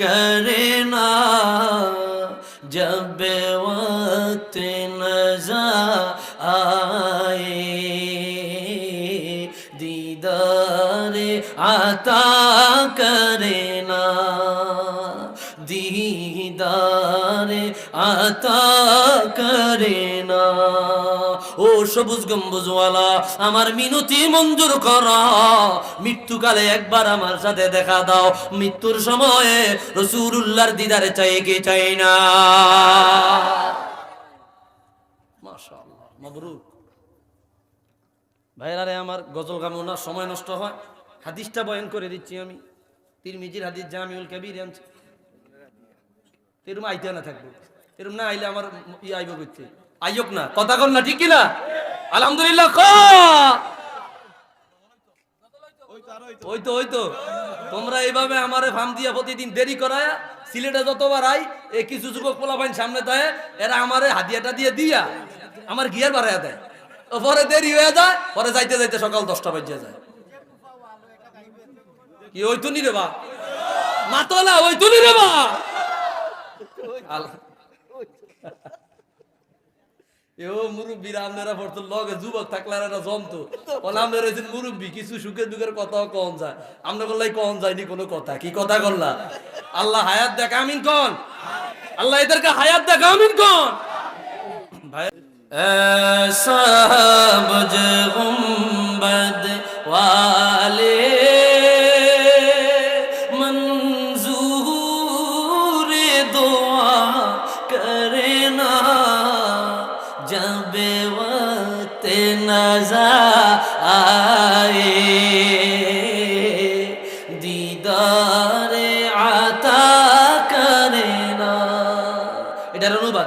करे ना जब वक्त नजा आए दीदार आता करे ना আতা করে না। ও সবুজ গম্বুজওয়ালা, আমার মিনতি মঞ্জুর কর। মৃত্যুকালে একবার আমার সাথে দেখা দাও। মৃত্যুর সময়ে রসুল্লাহর দিদারে চাই কে চাই না। মাশাআল্লাহ, মাবরুক। ভাইরারে আমার গজল গামো না সময় নষ্ট হয়। হাদিসটা বয়ান করে দিচ্ছি আমি। তিরমিজির হাদিস জামিউল কবির আনছে। এরম আইতে না থাকব। এরম না আইলে আমার ই আইব করতে আইয়ক না, কথা কর না, ঠিক কিনা আলহামদুলিল্লাহ, ক? ওই তো ওই তো তোমরা এইভাবে আমার ফার্ম দিয়া প্রতিদিন দেরি করায় সিলেটে যতবার আই, এ কিছু যুবক পোলাপাইন সামনে দেয় এরা আমারে হাদিয়াটা দিয়ে দিয়া আমার গিয়ার বাড়াইয়া দেয়। পরে দেরি হয়ে যায়, পরে যাইতে যাইতে সকাল দশটা বাজিয়ে যায়। কি ওই তো নি রে বা? মাতলা ওই নি রে বা? এও মুরব্বীরা আপনারা পড়তো যুবক থাকলে এরা জমতো কিছু সুখের কথা। কি কথা আল্লাহ হায়াত দেখ আমিন কন। আল্লাহ এদেরকে হায়াত দেখ আমিন কন। ভাই সাবজ উম্মদ ওয়ালে মনজুর দো আয়ে। দিদারে আতা করে না। এটার অনুবাদ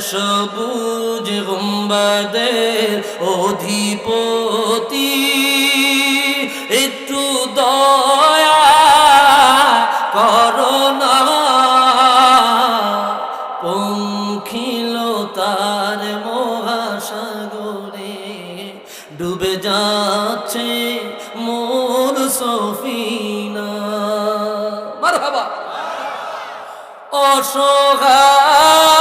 সবুজ গুম্বাদের অধিপতি। যাচ্ছে মোর সফিনা। মারহাবা। অসহায়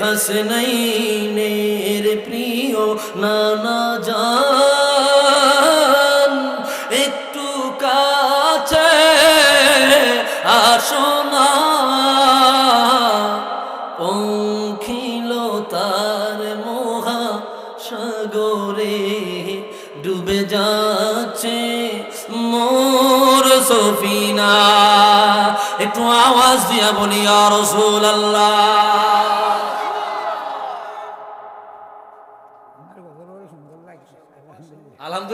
হাসনাইনের প্রিয় নানা জান। একটু কাছে আসো না। পঙ্খিল তার মহা সাগরে ডুবে যাচ্ছে মোর সফিনা। একটু আওয়াজ দিয়া বলি আর রসুল আল্লাহ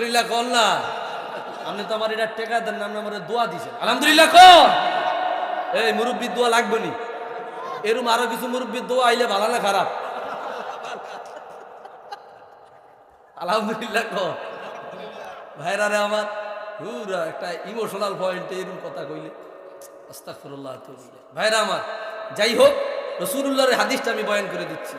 আলহামদুলিল্লাহ আপনি তো আমার এটা টেকা দেন না আমার দোয়া দিছেন আলহামদুলিল্লাহ এই দোয়া লাগবে নি। এরম আরও কিছু দোয়া আইলে ভালো না খারাপ। আলহামদুলিল্লাহ ভাইরা রে আমার পুরা একটা ইমোশনাল পয়েন্টে কথা কইলে। ভাইরা আমার, যাই হোক রসুল্লাহর হাদিসটা আমি বয়ান করে দিচ্ছি।